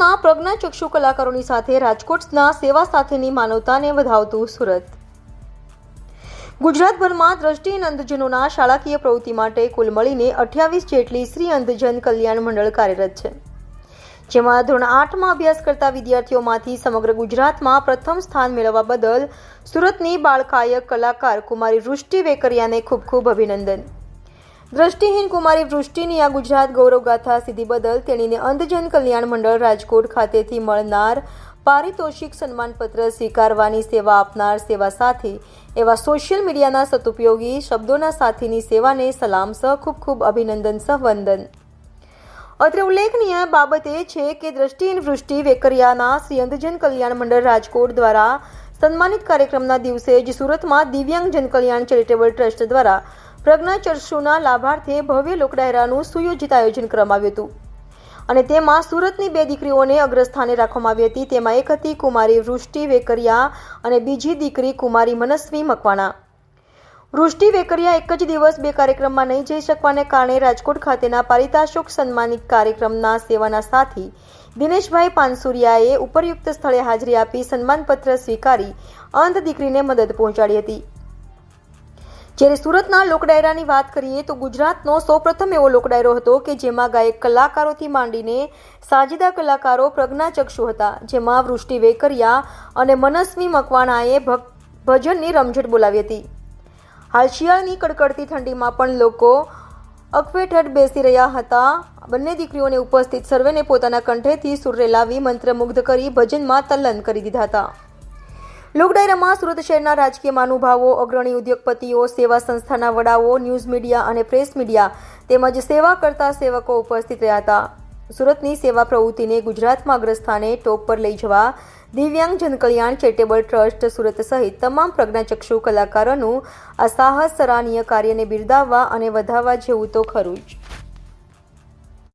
સુરતમાં પ્રજ્ઞાચક્ષુ કલાકારોની સાથે રાજકોટના સેવા સાથેની માનવતાને વધાવતું સુરત. ગુજરાતભરમાં દ્રષ્ટિહીન અંધજનોના શાળાકીય પ્રવૃત્તિ માટે કુલ મળીને અઠ્યાવીસ જેટલી શ્રી અંધજન કલ્યાણ મંડળ કાર્યરત છે. જેમાં ધોરણ આઠમાં અભ્યાસ કરતા વિદ્યાર્થીઓમાંથી સમગ્ર ગુજરાતમાં પ્રથમ સ્થાન મેળવવા બદલ સુરતની બાળકાયક કલાકાર કુમારી વૃષ્ટિ વેકરિયાને ખૂબ ખૂબ અભિનંદન. દ્રષ્ટિહીન કુમારી વૃષ્ટિની આ ગુજરાત ગૌરવગાથા સિદ્ધિ બદલ તેણીને અંધજન કલ્યાણ મંડળ રાજકોટ ખાતેથી મળનાર પારિતોષિક સન્માનપત્ર સ્વીકારવાની સેવા આપનાર સેવા સાથે એવા સોશિયલ મીડિયાના સદુપયોગી શબ્દોના સાથીની સેવાને સલામ સહ ખૂબ ખૂબ અભિનંદન સહ વંદન. અત્રે ઉલ્લેખનીય બાબત એ છે કે દ્રષ્ટિહીન વૃષ્ટિ વેકરિયાના શ્રી અંધજન કલ્યાણ મંડળ રાજકોટ દ્વારા સન્માનિત કાર્યક્રમના દિવસે જ સુરતમાં દિવ્યાંગ જન કલ્યાણ ચેરિટેબલ ટ્રસ્ટ દ્વારા પ્રજ્ઞાચક્ષુના લાભાર્થે ભવ્ય લોકડાયરાનું સુયોજિત આયોજન કરવામાં આવ્યું હતું. અને તેમાં સુરતની બે દીકરીઓને અગ્રસ્થાને રાખવામાં આવી હતી. તેમાં એક હતી કુમારી વૃષ્ટિ વેકરિયા અને બીજી દીકરી કુમારી મનસ્વી મકવાણા. વૃષ્ટિ વેકરિયા એક જ દિવસ બે કાર્યક્રમમાં નહીં જઈ શકવાને કારણે રાજકોટ ખાતેના પારિતોષિક સન્માનિત કાર્યક્રમના સેવાના સાથી દિનેશભાઈ પાનસુરિયાએ ઉપરયુક્ત સ્થળે હાજરી આપી સન્માનપત્ર સ્વીકારી અંધ દીકરીને મદદ પહોંચાડી હતી. જ્યારે સુરતના લોકડાયરાની વાત કરીએ તો ગુજરાતનો સૌપ્રથમ એવો લોકડાયરો હતો કે જેમાં ગાયક કલાકારોથી માંડીને સાજીદા કલાકારો પ્રજ્ઞાચક્ષુ હતા, જેમાં વૃષ્ટિ વેકરિયા અને મનસ્વી મકવાણાએ ભજનની રમઝટ બોલાવી હતી. હાલ શિયાળની કડકડતી ઠંડીમાં પણ લોકો અકવેઠ બેસી રહ્યા હતા. બંને દીકરીઓને ઉપસ્થિત સર્વેને પોતાના કંઠેથી સુરે લાવી મંત્રમુગ્ધ કરી ભજનમાં તલ્લન કરી દીધા હતા. લોકડાયરામાં સુરત શહેરના રાજકીય મહાનુભાવો, અગ્રણી ઉદ્યોગપતિઓ, સેવા સંસ્થાના વડાઓ, ન્યૂઝ મીડિયા અને પ્રેસ મીડિયા તેમજ સેવા કરતા સેવકો ઉપસ્થિત રહ્યા હતા. સુરતની સેવા પ્રવૃત્તિને ગુજરાતમાં અગ્રસ્થાને ટોપ પર લઈ જવા દિવ્યાંગ જનકલ્યાણ ચેરિટેબલ ટ્રસ્ટ સુરત સહિત તમામ પ્રજ્ઞાચક્ષુ કલાકારોનું આ સાહસ સરાહનીય કાર્યને બિરદાવવા અને વધાવવા જેવું તો ખરું જ.